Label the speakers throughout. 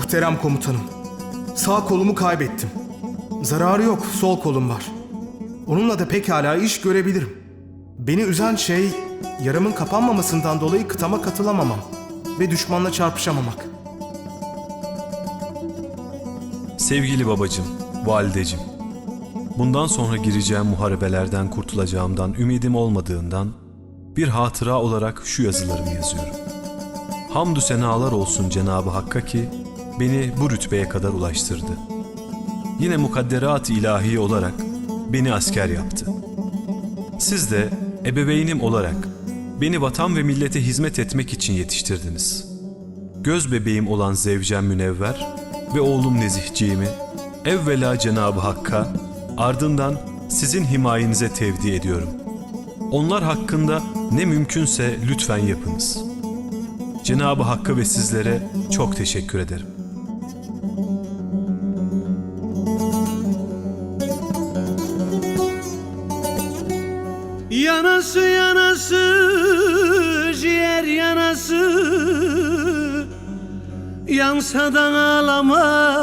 Speaker 1: Muhterem komutanım. Sağ kolumu kaybettim. Zararı yok, sol kolum var. Onunla da pekala iş görebilirim. Beni üzen şey yaramın kapanmamasından dolayı kıtama katılamamam ve düşmanla çarpışamamak.
Speaker 2: Sevgili babacım, validecim. Bundan sonra gireceğim muharebelerden kurtulacağımdan ümidim olmadığından bir hatıra olarak şu yazılarımı yazıyorum. Hamdü senalar olsun Cenabı Hakk'a ki beni bu rütbeye kadar ulaştırdı. Yine mukadderat-ı ilahi olarak beni asker yaptı. Siz de ebeveynim olarak beni vatan ve millete hizmet etmek için yetiştirdiniz. Göz bebeğim olan Zevcem Münevver ve oğlum Nezihciğimi evvela Cenabı Hakk'a ardından sizin himayenize tevdi ediyorum. Onlar hakkında ne mümkünse lütfen yapınız. Cenabı Hakk'a ve sizlere çok teşekkür ederim.
Speaker 3: Yanası yanası ciğer yanası. Yansa da ağlamaz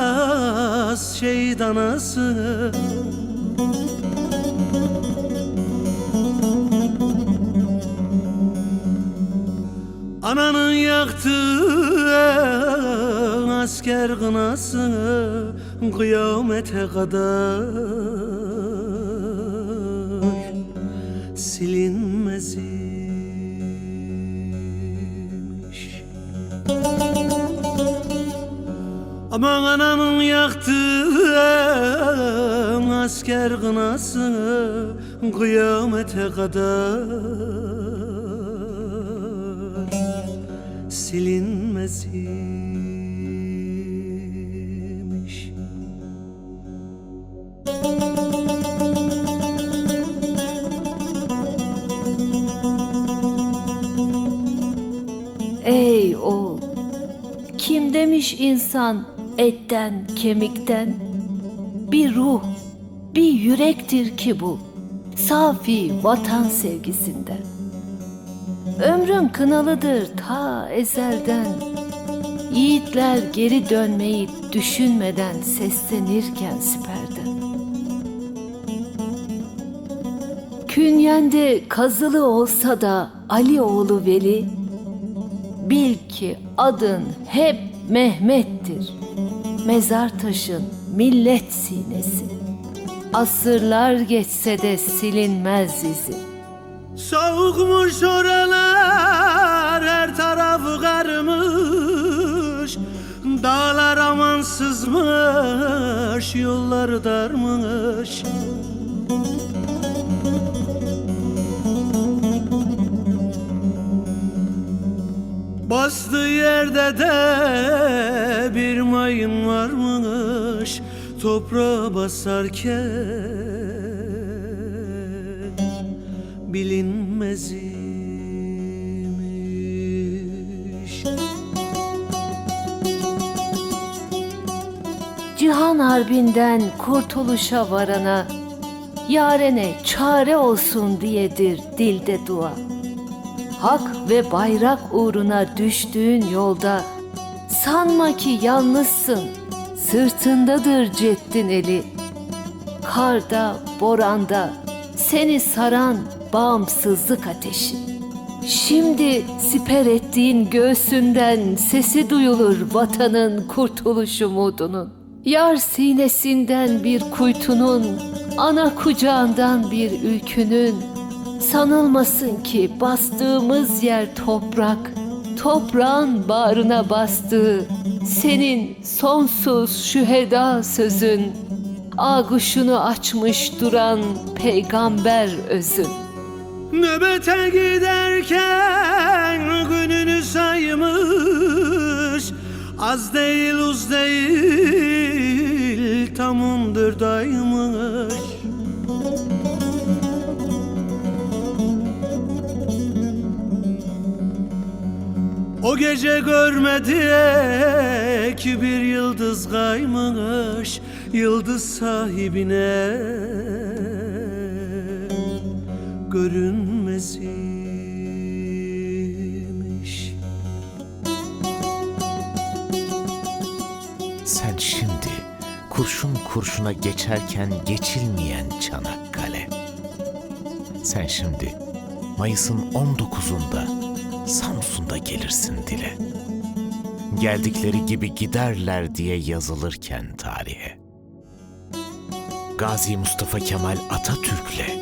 Speaker 3: şehit anası. Ananın yaktığı asker kınası. Kıyamete kadar silinmezmiş Aman anamın yaktığı asker kınası Kıyamete kadar silinmezmiş
Speaker 4: Ey oğul, kim demiş insan etten, kemikten? Bir ruh, bir yürektir ki bu, safi vatan sevgisinden. Ömrüm kınalıdır ta ezelden, Yiğitler geri dönmeyi düşünmeden seslenirken siperden. Künyende kazılı olsa da Ali oğlu Veli, Bil ki adın hep Mehmet'tir. Mezar taşın millet sinesi. Asırlar geçse de silinmez izi.
Speaker 3: Soğukmuş oralar her tarafı karmış Dağlar amansızmış yollar darmış Bastığı yerde de bir mayın varmış Toprağa basarken bilinmez
Speaker 4: Cihan harbinden kurtuluşa varana, yarene çare olsun diyedir dilde dua. Hak ve bayrak uğruna düştüğün yolda, sanma ki yalnızsın, sırtındadır ceddin eli. Karda, boranda, seni saran bağımsızlık ateşi. Şimdi siper ettiğin göğsünden sesi duyulur vatanın kurtuluş umudunun. Yar sinesinden bir kuytunun, ana kucağından bir ülkünün, sanılmasın ki bastığımız yer toprak, toprağın bağrına bastığı, senin sonsuz şüheda sözün, ağuşunu açmış duran peygamber özün.
Speaker 3: Nöbete giderken gününü saymış Az değil uz değil tam ondur daymış O gece görmedi ki bir yıldız kaymış Yıldız sahibine görünmezmiş
Speaker 5: kurşun kurşuna geçerken geçilmeyen Çanakkale. Sen şimdi Mayıs'ın 19'unda Samsun'da gelirsin dile. Geldikleri gibi giderler diye yazılırken tarihe. Gazi Mustafa Kemal Atatürk'le,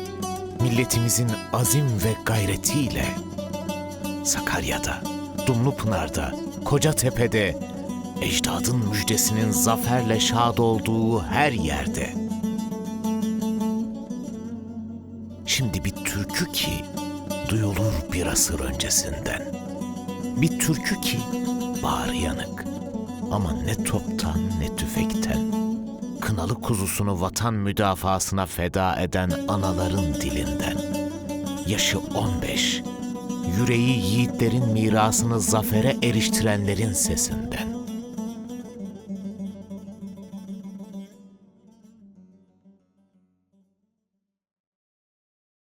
Speaker 5: milletimizin azim ve gayretiyle Sakarya'da, Dumlupınar'da, Kocatepe'de, ecdadın müjdesinin zaferle şad olduğu her yerde. Şimdi bir türkü ki duyulur bir asır öncesinden. Bir türkü ki bağrı yanık ama ne toptan ne tüfekten. Kınalı kuzusunu vatan müdafasına feda eden anaların dilinden. Yaşı 15, yüreği yiğitlerin mirasını zafere eriştirenlerin sesinden.